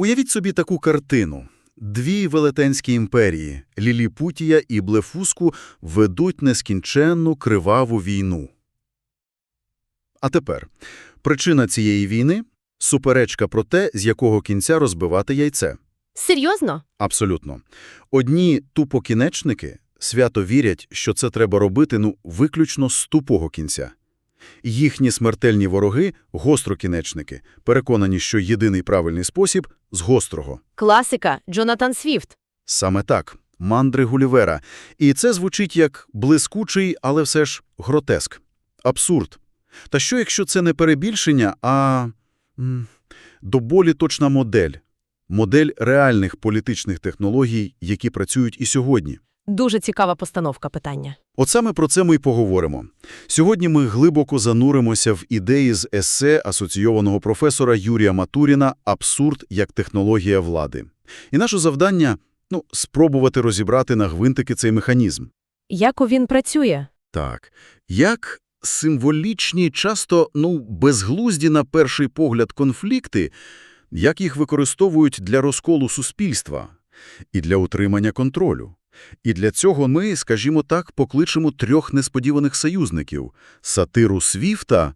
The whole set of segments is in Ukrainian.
Уявіть собі таку картину. Дві велетенські імперії – Ліліпутія і Блефуску – ведуть нескінченну криваву війну. А тепер, причина цієї війни – суперечка про те, з якого кінця розбивати яйце. Серйозно? Абсолютно. Одні тупокінечники свято вірять, що це треба робити ну виключно з тупого кінця. Їхні смертельні вороги – гострокінечники, переконані, що єдиний правильний спосіб – з гострого. Класика Джонатан Свіфт. Саме так, мандри Гулівера. І це звучить як блискучий, але все ж гротеск. Абсурд. Та що, якщо це не перебільшення, а м, до болі точна модель? Модель реальних політичних технологій, які працюють і сьогодні. Дуже цікава постановка питання. От саме про це ми й поговоримо. Сьогодні ми глибоко зануримося в ідеї з есе асоційованого професора Юрія Матуріна «Абсурд як технологія влади». І наше завдання – ну, спробувати розібрати на гвинтики цей механізм. Як він працює? Так, як символічні, часто, ну, безглузді на перший погляд конфлікти, як їх використовують для розколу суспільства і для утримання контролю. І для цього ми, скажімо так, покличемо трьох несподіваних союзників – сатиру Свіфта,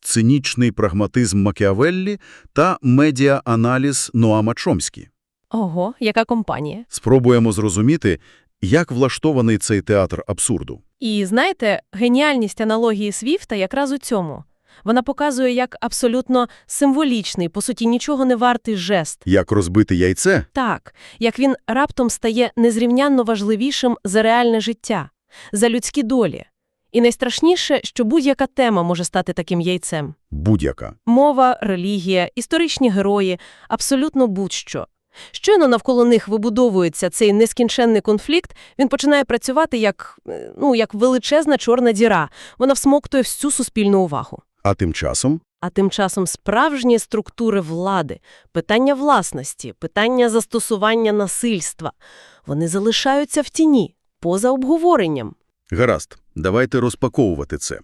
цинічний прагматизм Макіавеллі та медіа-аналіз Ноама Чомскі. Ого, яка компанія. Спробуємо зрозуміти, як влаштований цей театр абсурду. І знаєте, геніальність аналогії Свіфта якраз у цьому. Вона показує, як абсолютно символічний, по суті, нічого не вартий жест. Як розбити яйце? Так, як він раптом стає незрівнянно важливішим за реальне життя, за людські долі. І найстрашніше, що будь-яка тема може стати таким яйцем. Будь-яка. Мова, релігія, історичні герої – абсолютно будь-що. Щойно навколо них вибудовується цей нескінченний конфлікт, він починає працювати як, е, ну, як величезна чорна діра. Вона всмоктує всю суспільну увагу. А тим часом? А тим часом справжні структури влади, питання власності, питання застосування насильства – вони залишаються в тіні, поза обговоренням. Гаразд, давайте розпаковувати це.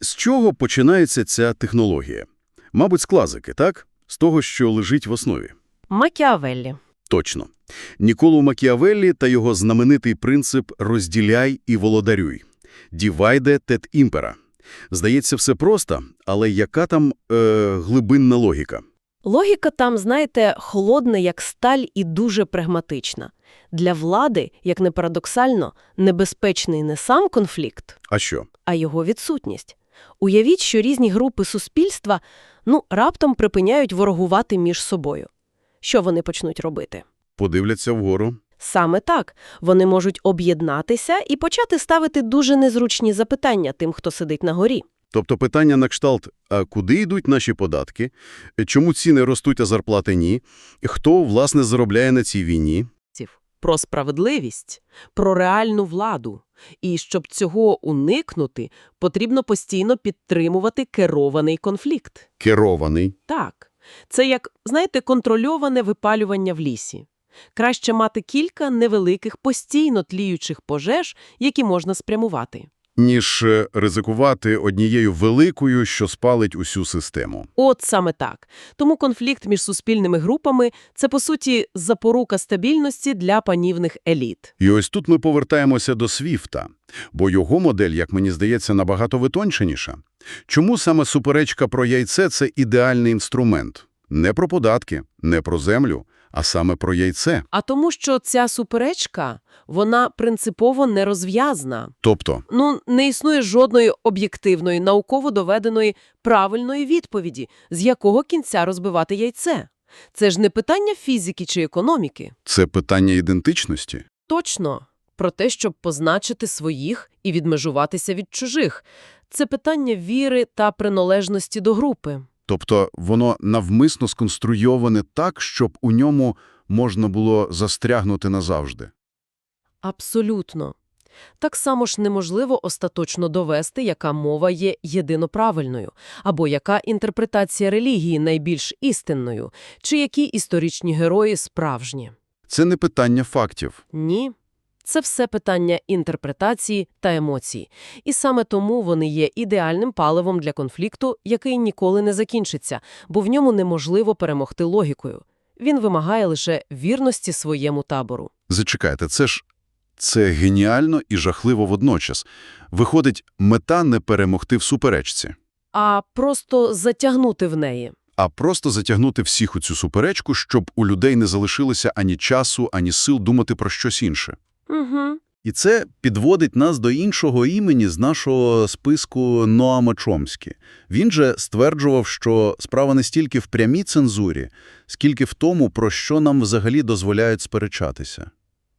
З чого починається ця технологія? Мабуть, з класики, так? З того, що лежить в основі. Макіавеллі. Точно. Ніколу Макіавеллі та його знаменитий принцип «розділяй і володарюй» – «divide et impera». Здається, все просто, але яка там е, глибинна логіка? Логіка там, знаєте, холодна, як сталь і дуже прагматична. Для влади, як не парадоксально, небезпечний не сам конфлікт, А що? а його відсутність. Уявіть, що різні групи суспільства ну, раптом припиняють ворогувати між собою. Що вони почнуть робити? Подивляться вгору. Саме так. Вони можуть об'єднатися і почати ставити дуже незручні запитання тим, хто сидить на горі. Тобто питання на кшталт, а куди йдуть наші податки, чому ціни ростуть, а зарплати ні, хто, власне, заробляє на цій війні? про справедливість, про реальну владу. І щоб цього уникнути, потрібно постійно підтримувати керований конфлікт. Керований. Так, це як, знаєте, контрольоване випалювання в лісі. Краще мати кілька невеликих постійно тліючих пожеж, які можна спрямувати. ніж е, ризикувати однією великою, що спалить усю систему. От саме так. Тому конфлікт між суспільними групами – це, по суті, запорука стабільності для панівних еліт. І ось тут ми повертаємося до Свіфта, бо його модель, як мені здається, набагато витонченіша. Чому саме суперечка про яйце – це ідеальний інструмент? Не про податки, не про землю, а саме про яйце. А тому, що ця суперечка, вона принципово нерозв'язна. Тобто, Ну, не існує жодної об'єктивної, науково доведеної правильної відповіді, з якого кінця розбивати яйце. Це ж не питання фізики чи економіки. це питання ідентичності. Точно. Про те, щоб позначити своїх і відмежуватися від чужих. Це питання віри та приналежності до групи. Тобто воно навмисно сконструйоване так, щоб у ньому можна було застрягнути назавжди. Абсолютно. Так само ж неможливо остаточно довести, яка мова є єдиноправильною, або яка інтерпретація релігії найбільш істинною, чи які історичні герої справжні. Це не питання фактів. Ні. Це все питання інтерпретації та емоцій. І саме тому вони є ідеальним паливом для конфлікту, який ніколи не закінчиться, бо в ньому неможливо перемогти логікою. Він вимагає лише вірності своєму табору. Зачекайте, це ж це геніально і жахливо водночас. Виходить, мета не перемогти в суперечці, А просто затягнути в неї. а просто затягнути всіх у цю суперечку, щоб у людей не залишилося ані часу, ані сил думати про щось інше. Угу. І це підводить нас до іншого імені з нашого списку Ноама Чомскі. Він же стверджував, що справа не стільки в прямій цензурі, скільки в тому, про що нам взагалі дозволяють сперечатися.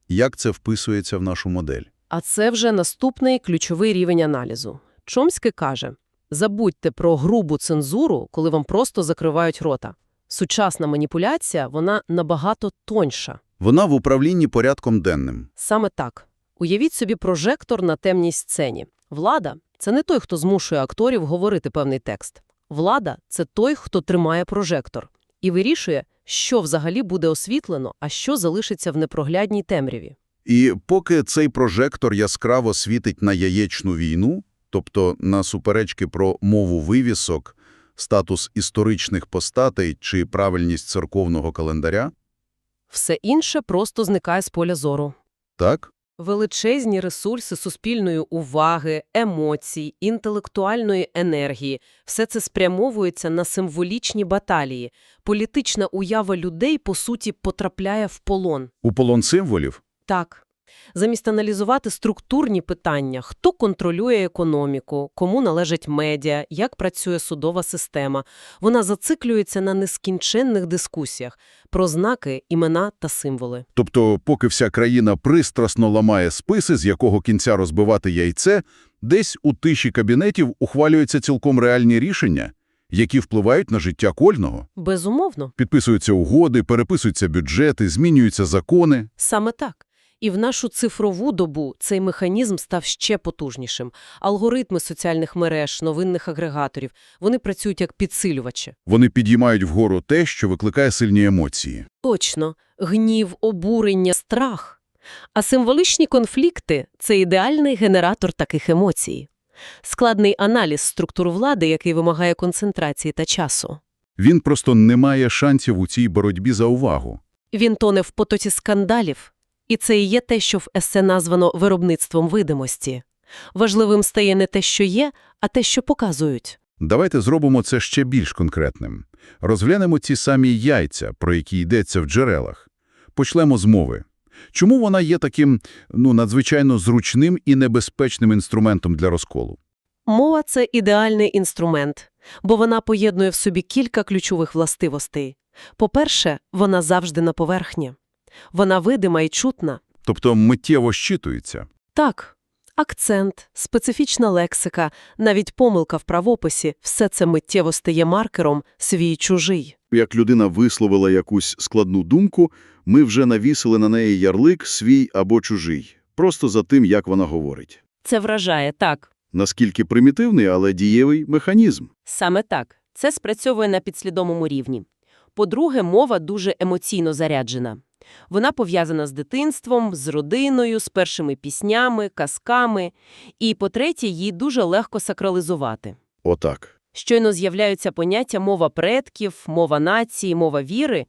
Як це вписується в нашу модель? А це вже наступний ключовий рівень аналізу. Чомський каже, забудьте про грубу цензуру, коли вам просто закривають рота. Сучасна маніпуляція, вона набагато тоньша. Вона в управлінні порядком денним. Саме так. Уявіть собі прожектор на темній сцені. Влада – це не той, хто змушує акторів говорити певний текст. Влада – це той, хто тримає прожектор і вирішує, що взагалі буде освітлено, а що залишиться в непроглядній темряві. І поки цей прожектор яскраво світить на яєчну війну, тобто на суперечки про мову вивісок, статус історичних постатей чи правильність церковного календаря, Все інше просто зникає з поля зору. так? Величезні ресурси суспільної уваги, емоцій, інтелектуальної енергії – все це спрямовується на символічні баталії. Політична уява людей, по суті, потрапляє в полон. У полон символів? Так. Замість аналізувати структурні питання – хто контролює економіку, кому належать медіа, як працює судова система, вона зациклюється на нескінченних дискусіях про знаки, імена та символи. Тобто, поки вся країна пристрасно ламає списи, з якого кінця розбивати яйце, десь у тиші кабінетів ухвалюються цілком реальні рішення, які впливають на життя кожного. Безумовно. Підписуються угоди, переписуються бюджети, змінюються закони. Саме так. І в нашу цифрову добу цей механізм став ще потужнішим. Алгоритми соціальних мереж, новинних агрегаторів – вони працюють як підсилювачі. Вони підіймають вгору те, що викликає сильні емоції. Точно. Гнів, обурення, страх. А символічні конфлікти – це ідеальний генератор таких емоцій. Складний аналіз структур влади, який вимагає концентрації та часу. Він просто не має шансів у цій боротьбі за увагу. Він тоне в потоці скандалів. І це і є те, що в есе названо виробництвом видимості. Важливим стає не те, що є, а те, що показують. Давайте зробимо це ще більш конкретним. Розглянемо ці самі яйця, про які йдеться в джерелах. Почнемо з мови. Чому вона є таким, ну, надзвичайно зручним і небезпечним інструментом для розколу? Мова – це ідеальний інструмент, бо вона поєднує в собі кілька ключових властивостей. По-перше, вона завжди на поверхні. Вона видима і чутна. Тобто миттєво щитується. Так, акцент, специфічна лексика, навіть помилка в правописі – все це миттєво стає маркером свій-чужий. Як людина висловила якусь складну думку, ми вже навісили на неї ярлик «свій» або «чужий», просто за тим, як вона говорить. Це вражає, так. Наскільки примітивний, але дієвий механізм. Саме так. Це спрацьовує на підслідомому рівні. По-друге, мова дуже емоційно заряджена. Вона пов'язана з дитинством, з родиною, з першими піснями, казками. І, по-третє, її дуже легко сакралізувати. Отак. Щойно з'являються поняття мова предків, мова нації, мова віри.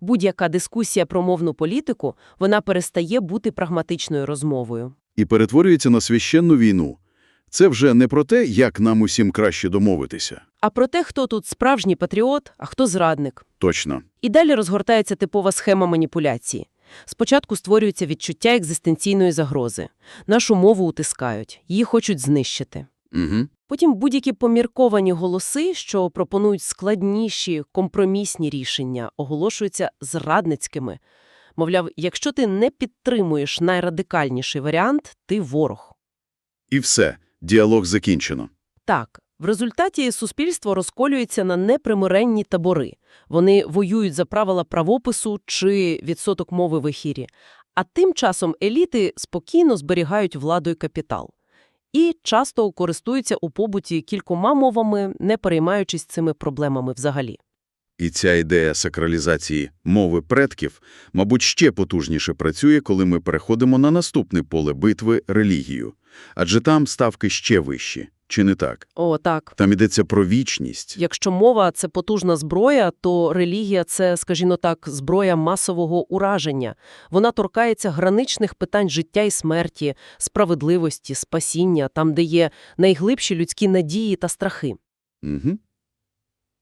Будь-яка дискусія про мовну політику, вона перестає бути прагматичною розмовою. І перетворюється на священну війну. Це вже не про те, як нам усім краще домовитися. А про те, хто тут справжній патріот, а хто зрадник. Точно. І далі розгортається типова схема маніпуляції. Спочатку створюється відчуття екзистенційної загрози. Нашу мову утискають, її хочуть знищити. Угу. Потім будь-які помірковані голоси, що пропонують складніші, компромісні рішення, оголошуються зрадницькими. Мовляв, якщо ти не підтримуєш найрадикальніший варіант, ти ворог. І все. Діалог закінчено. Так, в результаті суспільство розколюється на непримиренні табори. Вони воюють за правила правопису чи відсоток мови в ефірі. А тим часом еліти спокійно зберігають владу і капітал. І часто користуються у побуті кількома мовами, не переймаючись цими проблемами взагалі. І ця ідея сакралізації мови предків, мабуть, ще потужніше працює, коли ми переходимо на наступне поле битви – релігію. Адже там ставки ще вищі. Чи не так? О, так. Там йдеться про вічність. Якщо мова – це потужна зброя, то релігія – це, скажімо так, зброя масового ураження. Вона торкається граничних питань життя і смерті, справедливості, спасіння, там, де є найглибші людські надії та страхи. Угу.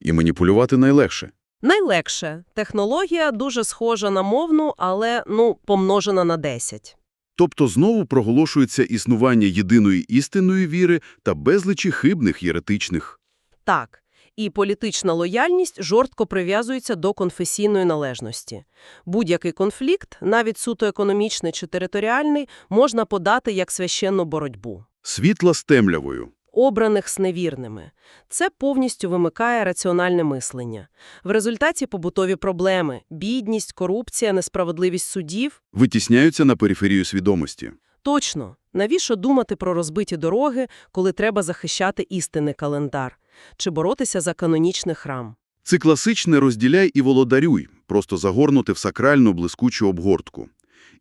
І маніпулювати найлегше. Найлегше. Технологія дуже схожа на мовну, але, ну, помножена на 10. Тобто знову проголошується існування єдиної істинної віри та безлічі хибних єретичних. Так. І політична лояльність жорстко прив'язується до конфесійної належності. Будь-який конфлікт, навіть суто економічний чи територіальний, можна подати як священну боротьбу. Світла з темрявою. Обраних з невірними. Це повністю вимикає раціональне мислення. В результаті побутові проблеми – бідність, корупція, несправедливість судів. Витісняються на периферію свідомості. Точно, навіщо думати про розбиті дороги, коли треба захищати істинний календар? Чи боротися за канонічний храм? Це класичне «розділяй і володарюй», просто загорнути в сакральну блискучу обгортку.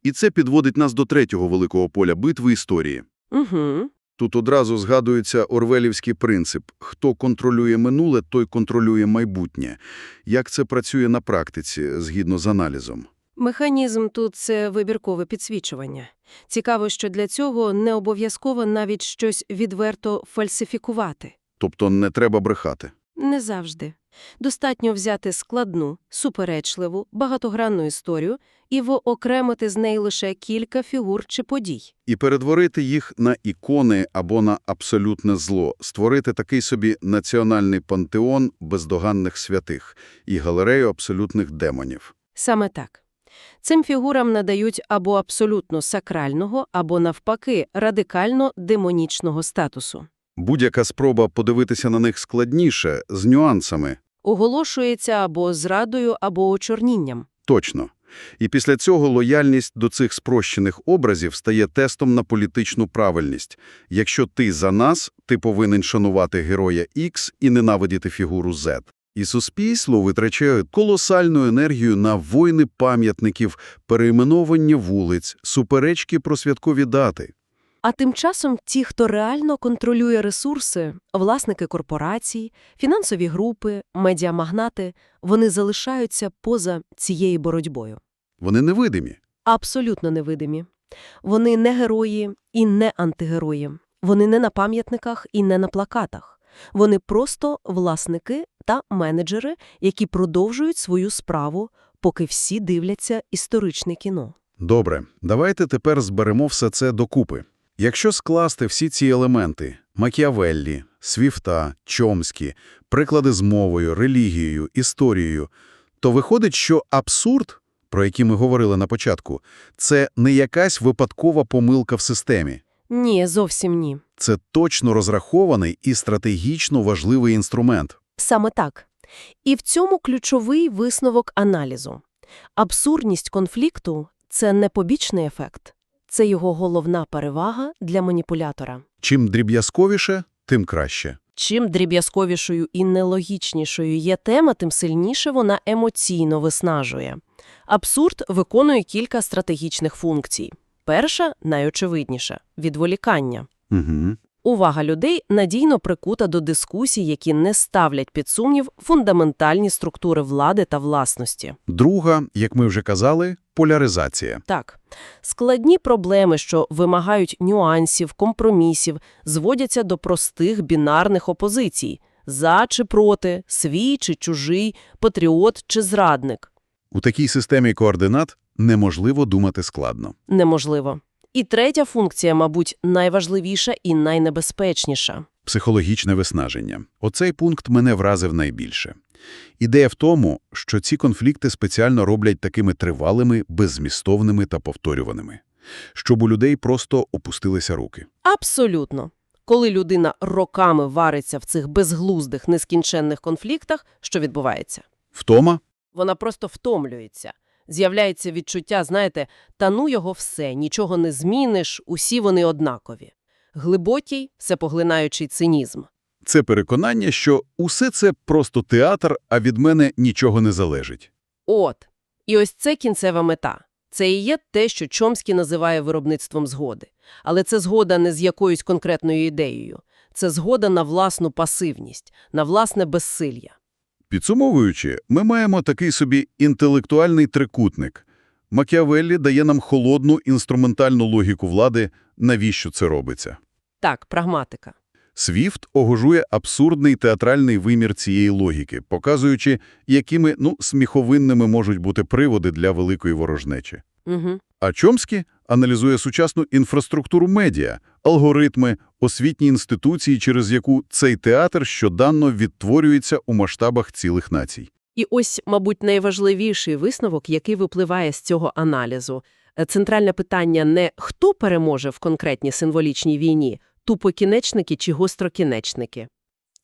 І це підводить нас до третього великого поля битви історії. Угу. Тут одразу згадується орвелівський принцип «хто контролює минуле, той контролює майбутнє». Як це працює на практиці, згідно з аналізом? Механізм тут – це вибіркове підсвічування. Цікаво, що для цього не обов'язково навіть щось відверто фальсифікувати. Тобто не треба брехати. Не завжди. Достатньо взяти складну, суперечливу, багатогранну історію і воокремити з неї лише кілька фігур чи подій. І перетворити їх на ікони або на абсолютне зло, створити такий собі національний пантеон бездоганних святих і галерею абсолютних демонів. Саме так. Цим фігурам надають або абсолютно сакрального, або, навпаки, радикально демонічного статусу. Будь-яка спроба подивитися на них складніше, з нюансами. Оголошується або зрадою, або очорнінням. Точно. І після цього лояльність до цих спрощених образів стає тестом на політичну правильність. Якщо ти за нас, ти повинен шанувати героя X і ненавидіти фігуру Z. І суспільство витрачає колосальну енергію на войни пам'ятників, перейменування вулиць, суперечки про святкові дати. А тим часом ті, хто реально контролює ресурси, власники корпорацій, фінансові групи, медіамагнати, вони залишаються поза цією боротьбою. Вони невидимі. Абсолютно невидимі. Вони не герої і не антигерої. Вони не на пам'ятниках і не на плакатах. Вони просто власники та менеджери, які продовжують свою справу, поки всі дивляться історичне кіно. Добре, давайте тепер зберемо все це докупи. Якщо скласти всі ці елементи – Макіавеллі, Свіфта, Чомскі, приклади з мовою, релігією, історією, то виходить, що абсурд, про який ми говорили на початку, це не якась випадкова помилка в системі. Ні, зовсім ні. Це точно розрахований і стратегічно важливий інструмент. Саме так. І в цьому ключовий висновок аналізу. Абсурдність конфлікту – це не побічний ефект. Це його головна перевага для маніпулятора. Чим дріб'язковіше, тим краще. Чим дріб'язковішою і нелогічнішою є тема, тим сильніше вона емоційно виснажує. Абсурд виконує кілька стратегічних функцій. Перша – найочевидніша – відволікання. Угу. Увага людей надійно прикута до дискусій, які не ставлять під сумнів фундаментальні структури влади та власності. Друга, як ми вже казали, поляризація. Так, складні проблеми, що вимагають нюансів, компромісів, зводяться до простих бінарних опозицій – за чи проти, свій чи чужий, патріот чи зрадник. У такій системі координат неможливо думати складно. Неможливо. І третя функція, мабуть, найважливіша і найнебезпечніша. Психологічне виснаження. Оцей пункт мене вразив найбільше. Ідея в тому, що ці конфлікти спеціально роблять такими тривалими, беззмістовними та повторюваними. Щоб у людей просто опустилися руки. Абсолютно. Коли людина роками вариться в цих безглуздих, нескінченних конфліктах, що відбувається? Втома? Вона просто втомлюється. З'являється відчуття, знаєте, та ну його все, нічого не зміниш, усі вони однакові. Глибокий, всепоглинаючий цинізм. Це переконання, що усе це просто театр, а від мене нічого не залежить. От. І ось це кінцева мета. Це і є те, що Чомський називає виробництвом згоди. Але це згода не з якоюсь конкретною ідеєю. Це згода на власну пасивність, на власне безсилля. Підсумовуючи, ми маємо такий собі інтелектуальний трикутник. Макіавеллі дає нам холодну інструментальну логіку влади, навіщо це робиться. Так, прагматика. Свіфт огожує абсурдний театральний вимір цієї логіки, показуючи, якими ну, сміховинними можуть бути приводи для великої ворожнечі. Угу. А Чомскі аналізує сучасну інфраструктуру медіа, алгоритми, освітні інституції, через яку цей театр щоданно відтворюється у масштабах цілих націй. І ось, мабуть, найважливіший висновок, який випливає з цього аналізу. Е, Центральне питання не «хто переможе в конкретній символічній війні?» тупокінечники чи гострокінечники.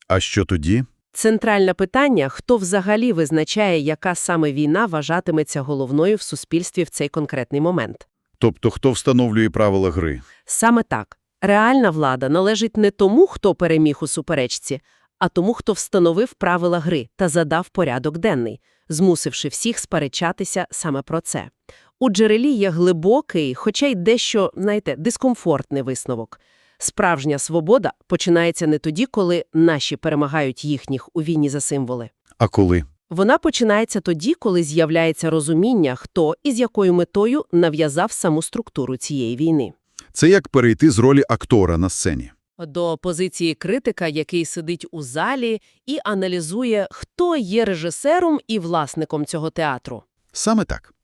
А що тоді? Центральне питання – хто взагалі визначає, яка саме війна вважатиметься головною в суспільстві в цей конкретний момент. Тобто, хто встановлює правила гри? Саме так. Реальна влада належить не тому, хто переміг у суперечці, а тому, хто встановив правила гри та задав порядок денний, змусивши всіх сперечатися саме про це. У джерелі є глибокий, хоча й дещо, знаєте, дискомфортний висновок. Справжня свобода починається не тоді, коли наші перемагають їхніх у війні за символи. А коли? Вона починається тоді, коли з'являється розуміння, хто і з якою метою нав'язав саму структуру цієї війни. Це як перейти з ролі актора на сцені. До позиції критика, який сидить у залі і аналізує, хто є режисером і власником цього театру. Саме так.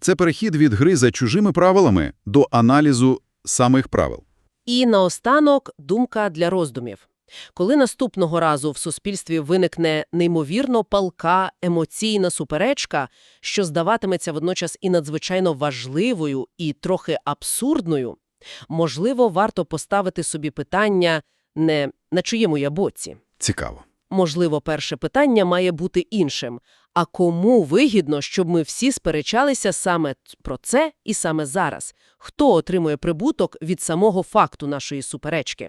Це перехід від гри за чужими правилами до аналізу самих правил. І наостанок думка для роздумів. Коли наступного разу в суспільстві виникне неймовірно палка емоційна суперечка, що здаватиметься водночас і надзвичайно важливою, і трохи абсурдною, можливо, варто поставити собі питання не на чиєму я боці. Цікаво. Можливо, перше питання має бути іншим. А кому вигідно, щоб ми всі сперечалися саме про це і саме зараз? Хто отримує прибуток від самого факту нашої суперечки?